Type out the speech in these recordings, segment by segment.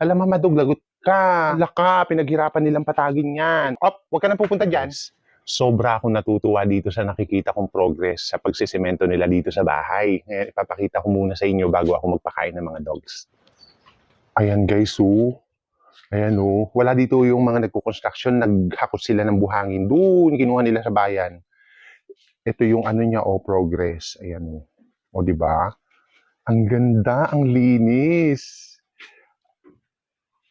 Alam mo, madug, lagot ka. Laka, pinaghirapan nilang patagin yan. Op, huwag ka nang pupunta dyan. Sobra akong natutuwa dito sa nakikita kong progress sa pagsisemento nila dito sa bahay. Ngayon, ipapakita ko muna sa inyo bago ako magpakain ng mga dogs. Ayan guys, oh. Ayan oh. Wala dito yung mga nagko-construction, naghakot sila ng buhangin. Doon, kinuha nila sa bayan. Ito yung ano niya, oh, progress. Ayan oh. O, di ba? Ang ganda, ang linis.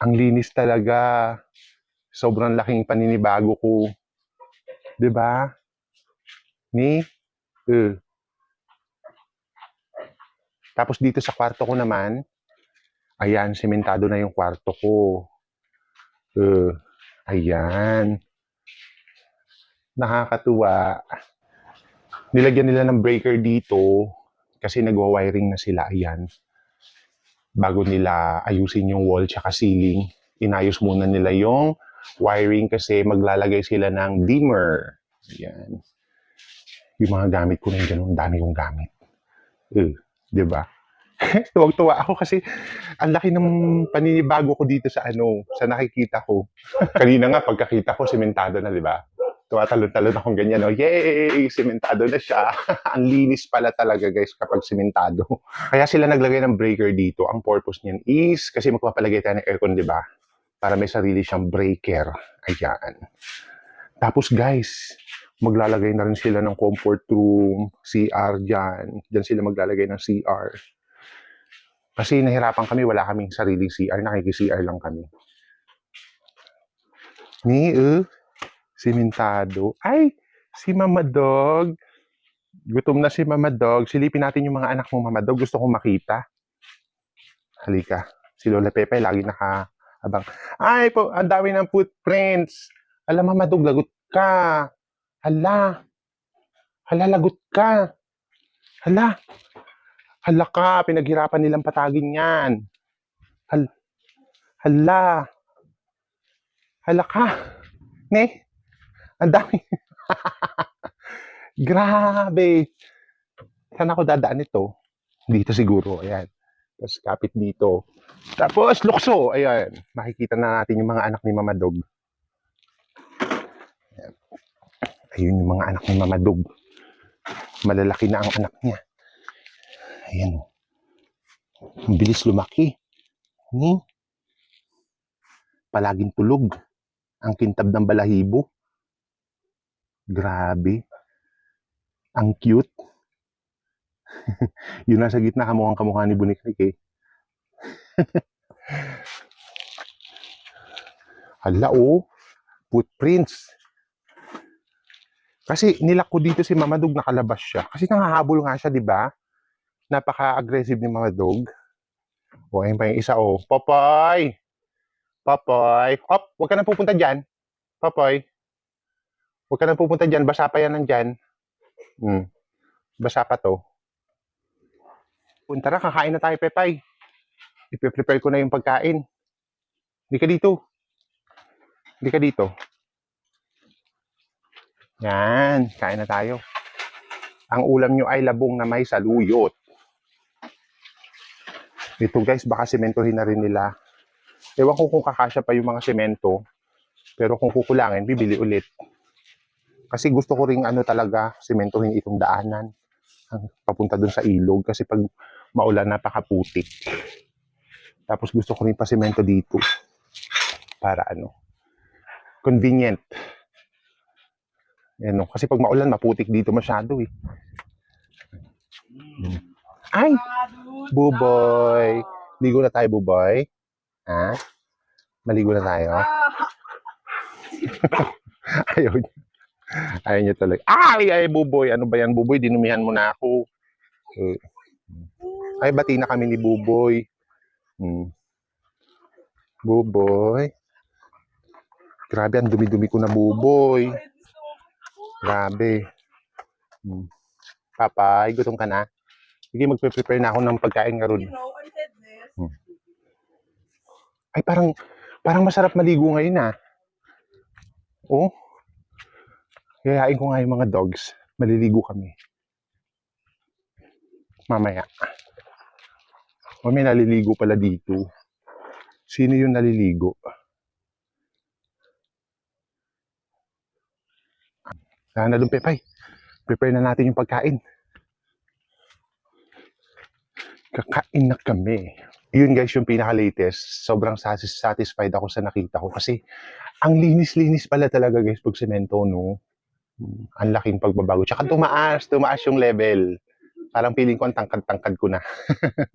Ang linis talaga. Sobrang laking paninibago ko. 'Di ba? Ni eh. Tapos dito sa kwarto ko naman, ayan, sementado na yung kwarto ko. Eh, ayan. Nakakatuwa. Nilagyan nila ng breaker dito kasi nagwa-wiring na sila, ayan. Bago nila ayusin yung wall tsaka ceiling, inayos muna nila yung wiring kasi maglalagay sila ng dimmer. Ayan. Yung mga gamit ko na yung dami kong gamit. Eh, di ba? Tuwag-tuwa ako kasi ang laki ng paninibago ko dito sa ano, sa nakikita ko. Kanina nga, pagkakita ko, sementado na, di ba? Tumatalon-talon akong ganyan, oh, yay! Sementado na siya. ang linis pala talaga, guys, kapag sementado. Kaya sila naglagay ng breaker dito. Ang purpose niyan is, kasi magpapalagay tayo ng aircon, di ba? Para may sarili siyang breaker. Ayan. Tapos, guys, maglalagay na rin sila ng comfort room, CR dyan. Dyan sila maglalagay ng CR. Kasi nahirapan kami, wala kaming sariling CR, nakiki-CR lang kami. Ni, uh, simentado. Ay, si Mama Dog. Gutom na si Mama Dog. Silipin natin yung mga anak mo, Mama Dog. Gusto kong makita. Halika. Si Lola Pepe, lagi nakaabang. Ay, po, ang dami ng footprints. Alam, Mama Dog, lagot ka. Hala. Hala, lagot ka. Hala. Hala ka, pinaghirapan nilang patagin yan. Hal Hala. Hala ka. Ne? Ang dami. Grabe. Saan ako dadaan ito? Dito siguro. Ayan. Tapos kapit dito. Tapos lukso. Ayan. Makikita na natin yung mga anak ni Mama Dog. Ayan. Ayun yung mga anak ni Mama Dog. Malalaki na ang anak niya. Ayan. Ang bilis lumaki. Ni. Palaging tulog. Ang kintab ng balahibo. Grabe. Ang cute. Yun nasa gitna kamukhang kamukha ni Bunikrik eh. Hala oh. Footprints. Kasi nilak ko dito si Mama Dog nakalabas siya. Kasi nangahabol nga siya, di ba? Napaka-aggressive ni Mama Dog. O, ayun pa yung isa, oh. Popoy! Popoy! Hop! Huwag ka nang pupunta dyan. Popoy! Huwag ka nang pupunta dyan. Basa pa yan nandyan. Hmm. Basa pa to. Punta na, kakain na tayo, Pepay. Ipe-prepare ko na yung pagkain. Hindi ka dito. Hindi ka dito. Yan, kain na tayo. Ang ulam nyo ay labong na may saluyot. Ito guys, baka sementohin na rin nila. Ewan ko kung kakasya pa yung mga semento. Pero kung kukulangin, bibili ulit. Kasi gusto ko ring ano talaga, sementohin itong daanan. Ang papunta dun sa ilog. Kasi pag maulan, napakaputik. Tapos gusto ko rin pa semento dito. Para ano, convenient. Yan, no? Kasi pag maulan, maputik dito masyado eh. Ay! Buboy! Ligo na tayo, Buboy. Ha? Maligo na tayo. Ayaw niya. Ayaw niya talaga. Ay, ay, Buboy. Ano ba yan, Buboy? Dinumihan mo na ako. Eh, Ay, bati na kami ni Buboy. Hmm. Buboy. Grabe, ang dumi-dumi ko na, Buboy. Grabe. Hmm. Papay, gutom ka na? Sige, magpe-prepare na ako ng pagkain nga ron. You know, I said this. Ay, parang, parang masarap maligo ngayon ah. Oh. Yayain ko nga yung mga dogs. Maliligo kami. Mamaya. O may naliligo pala dito. Sino yung naliligo? Sana doon, Pepay. Prepare na natin yung pagkain. Kakain na kami. Yun guys, yung pinaka-latest. Sobrang satis- satisfied ako sa nakita ko kasi ang linis-linis pala talaga guys pag semento, no? Ang laking pagbabago. Tsaka tumaas, tumaas yung level. Parang feeling ko ang tangkad-tangkad ko na.